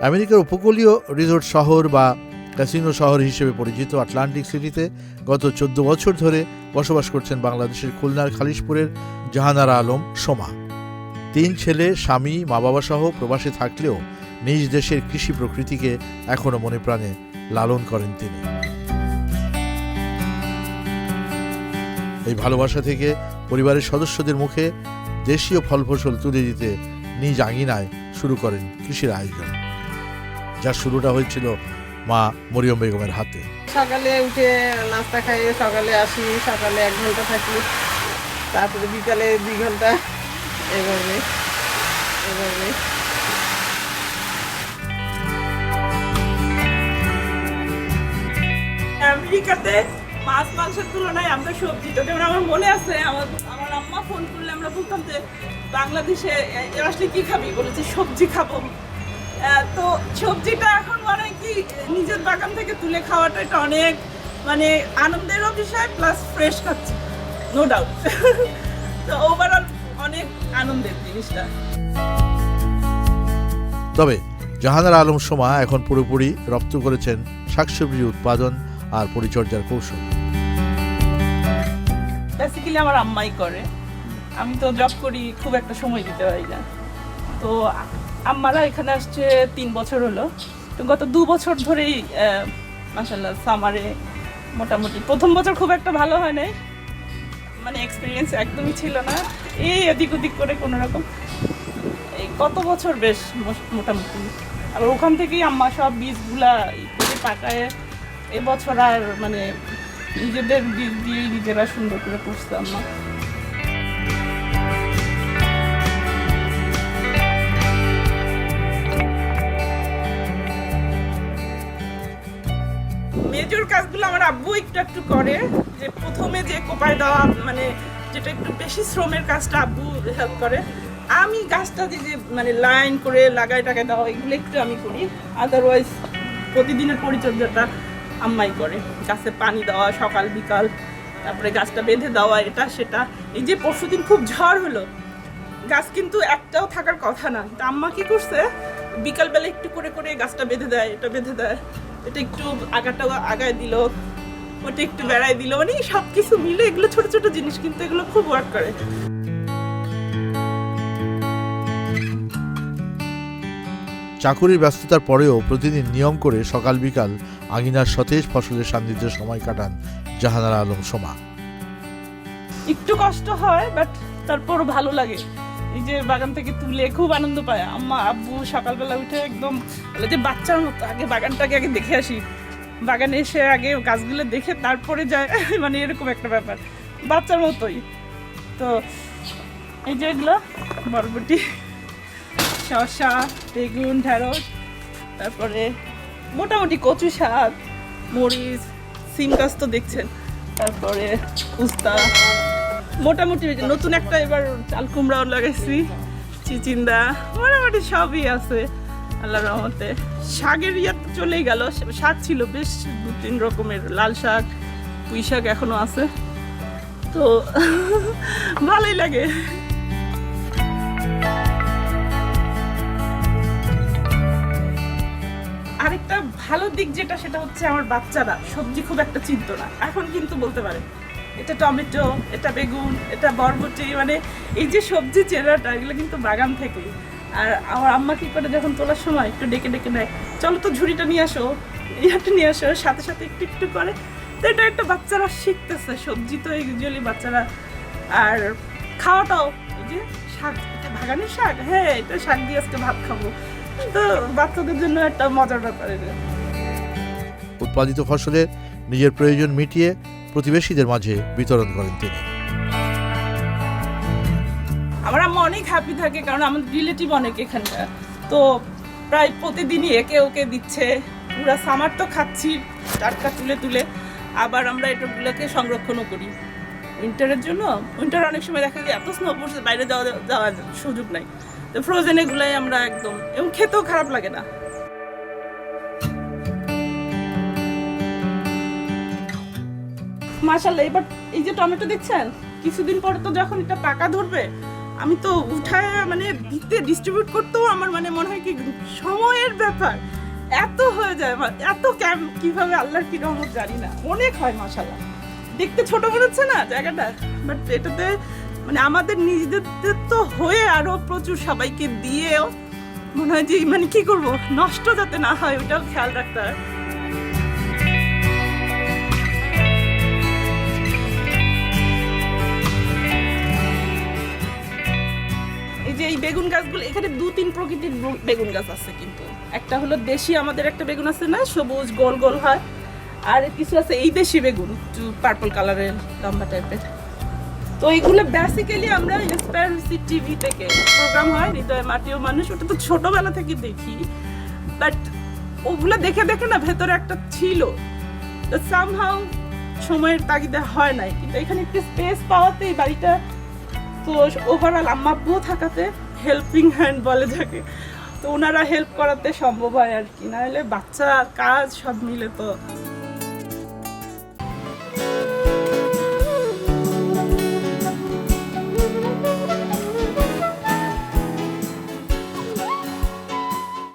আমেরিকার উপকূলীয় রিসোর্ট শহর বা ক্যাসিনো শহর হিসেবে পরিচিত আটলান্টিক সিটিতে গত চোদ্দ বছর ধরে বসবাস করছেন বাংলাদেশের খুলনার খালিশপুরের জাহানারা আলম সোমা। তিন ছেলে, স্বামী মা বাবা সহ প্রবাসে থাকলেও নিজ দেশের কৃষি প্রকৃতিকে এখনও মনে প্রাণে লালন করেন তিনি। এই ভালোবাসা থেকে পরিবারের সদস্যদের মুখে দেশীয় ফল ফসল তুলে দিতে নিজ আঙিনায় শুরু করেন কৃষির আয়োজন। যার শুরুটা হয়েছিল মা মরিয়ম বেগমের হাতে। সকালে উঠে নাস্তা খাইয়ে সকালে আসি সকালে এক ঘণ্টা থাকি তারপরে বিকালে দুই ঘণ্টা এভাবে এভাবে। আমেরিকাতে মাছ মাংসের তুলনায় আমরা সবজি তো যেমন আমার মনে আছে আমার আমার আম্মা ফোন করলে আমরা বলতাম যে বাংলাদেশে আসলে কি খাবি? বলেছে সবজি খাব। তো সবজিটা এখন মানে কি নিজের বাগান থেকে তুলে খাওয়াটা এটা অনেক মানে আনন্দেরও বিষয় প্লাস ফ্রেশ খাচ্ছি নো ডাউট তো ওভারঅল অনেক আনন্দের জিনিসটা। তবে জাহানার আলম সোমা এখন পুরোপুরি রপ্ত করেছেন শাকসবজি উৎপাদন আর পরিচর্যার কৌশল। বেসিক্যালি আমার আম্মাই করে। আমি তো জব করি খুব একটা সময় দিতে পারি না। তো আম্মারা এখানে আসছে তিন বছর হলো। তো গত দু বছর ধরেই মাসাল্লাহ সামারে মোটামুটি। প্রথম বছর খুব একটা ভালো হয় নাই। মানে এক্সপিরিয়েন্স একদমই ছিল না। এই এদিক ওদিক করে কোনো রকম। এই গত বছর বেশ মোটামুটি। আবার ওখান থেকেই আম্মা সব বীজগুলা পাকায়। এবছর আর মানে নিজেদের বীজ দিয়েই নিজেরা সুন্দর করে করছে আম্মা। মেজর কাজগুলো আমার আব্বু একটু একটু করে, যে প্রথমে যে কোপায় দেওয়া মানে যেটা একটু বেশি শ্রমের কাজটা আব্বু হেল্প করে। আমি গাছটা যে মানে লাইন করে লাগাই টাকায় দেওয়া, এগুলো একটু আমি করি। আদারওয়াইজ প্রতিদিনের পরিচর্যাটা আম্মাই করে। গাছে পানি দেওয়া, সকাল, বিকাল, তারপরে গাছটা বেঁধে দেওয়া, এটা, সেটা। এই যে পরশুদিন খুব ঝড় হলো, গাছ কিন্তু একটাও থাকার কথা না। তা আম্মা কি করছে? বিকালবেলা একটু করে করে গাছটা বেঁধে দেয়, এটা বেঁধে দেয়। এটা একটু আগাটা আগায় দিল ওটা একটু বেড়ায় দিল মানে সব কিছু মিলে এগুলো ছোট ছোট জিনিস কিন্তু এগুলো খুব ওয়ার্ক করে। চাকুরির ব্যস্ততার পরেও প্রতিদিন নিয়ম করে সকাল বিকাল আঙিনার সতেজ ফসলের সান্নিধ্যে সময় কাটান জাহানারা আলম সোমা। একটু কষ্ট হয় বাট তারপর ভালো লাগে। এই যে বাগান থেকে তুলে খুব আনন্দ পায়। আম্মা, আব্বু সকালবেলা উঠে একদম বলে যে, বাচ্চার মতো, আগে বাগানটাকে আগে দেখে আসি। বাগানে এসে আগে গাছগুলো দেখে তারপরে যায়। মানে এরকম একটা ব্যাপার। বাচ্চার মতোই। তো এই যে এগুলো, বরবটি, শসা, বেগুন ঢেঁড়স তারপরে মোটামুটি কচু শাক, মরিচ, সিম গাছ তো দেখছেন। তারপরে উস্তা মোটামুটি নতুন একটা এবার চাল কুমড়াও লাগাইছি চিচিন্দা মোটামুটি সবই আছে আল্লাহ রহমতে। শাকের ইয়া তো চলেই গেল, শাক ছিল বেশ দু তিন রকমের, লাল শাক, পুঁই শাক এখনও আছে। তো ভালোই লাগে। আরেকটা ভালো দিক যেটা, সেটা হচ্ছে আমার বাচ্চারা সবজি খুব একটা চিনত না, এখন কিন্তু বলতে পারে। এটা টমেটো, এটা বেগুন, এটা বরবটি মানে এই যে সবজি চেরাটা, এগুলো কিন্তু বাগান থেকে আর আমার আম্মা কি করে যখন তোলার সময় একটু ডেকে ডেকে নেয়, চলো তো ঝুড়িটা নিয়ে আসো। ইয়াটা নিয়ে আসো সাথে সাথে একটু একটু করে। তো এটা একটা বাচ্চারা শিখতেছে, সবজি তো ইউজুয়ালি বাচ্চারা। আর খাওয়াটাও, এই যে শাক, এটা বাগানের শাক? হ্যাঁ এটা শাক দিয়ে আজকে ভাত খাব। তো বাচ্চাদের জন্য একটা মজার ব্যাপার এটা। উৎপাদিত ফসলের নিজের প্রয়োজন মিটিয়ে প্রতিবেশীদের মাঝে বিতরণ করেন তিনি। আমার আম্মা অনেক হ্যাপি থাকে কারণ আমাদের রিলেটিভ অনেক এখানকার। তো প্রায় প্রতিদিনই একে ওকে দিচ্ছে। পুরা সামার তো খাচ্ছি, টাটকা তুলে তুলে। আবার আমরা এটাগুলোকে সংরক্ষণও করি। উইন্টারের জন্য উইন্টার অনেক সময় দেখা যায় এত স্নো পড়ছে, বাইরে যাওয়া যাওয়ার সুযোগ নাই। তো ফ্রোজেন এগুলাই আমরা একদম এবং খেতেও খারাপ লাগে না। মাশাল্লাহ এবার এই যে টমেটো দেখছেন? কিছুদিন পরে তো যখন এটা পাকা ধরবে, আমি তো উঠায় মানে দিতে ডিস্ট্রিবিউট করতেও আমার মানে মনে হয় কি সময়ের ব্যাপার। এত হয়ে যায় আমার, এত ক্যাম্প কীভাবে আল্লাহর কি রহমত জানি না। অনেক হয় মাশাল্লাহ দেখতে ছোট মনে হচ্ছে না জায়গাটা? বাট এটাতে মানে আমাদের নিজেদের তো হয়ে আরও প্রচুর সবাইকে দিয়েও মনে হয় যে মানে কি করব? নষ্ট যাতে না হয়, ওটাও খেয়াল রাখতে হয়। যে এই বেগুন গাছগুলো, এখানে দু তিন প্রকৃতির বেগুন গাছ আছে কিন্তু। একটা হলো দেশি, আমাদের একটা বেগুন আছে না, সবুজ, গোল গোল হয়। আর কিছু আছে, এই দেশি বেগুন পার্পল কালারের লম্বা টাইপের তো এইগুলো বেসিক্যালি আমরা ইন্সপায়ার টিভি থেকে প্রোগ্রাম হয়, হৃদয় মাটিও মানুষ, ওটা তো ছোটবেলা থেকে দেখি। বাট ওগুলো দেখে দেখে না, ভেতরে একটা ছিল। তো সামহাউ সময়ের তাগিদে হয় নাই। কিন্তু এখানে একটু স্পেস পাওয়াতে বাড়িটা তো ওভারঅল আম্মা থাকাতে হেল্পিং হ্যান্ড বলে যাকে। তো ওনারা হেল্প করাতে সম্ভব হয় আর কি। নাহলে বাচ্চা, কাজ সব মিলে তো।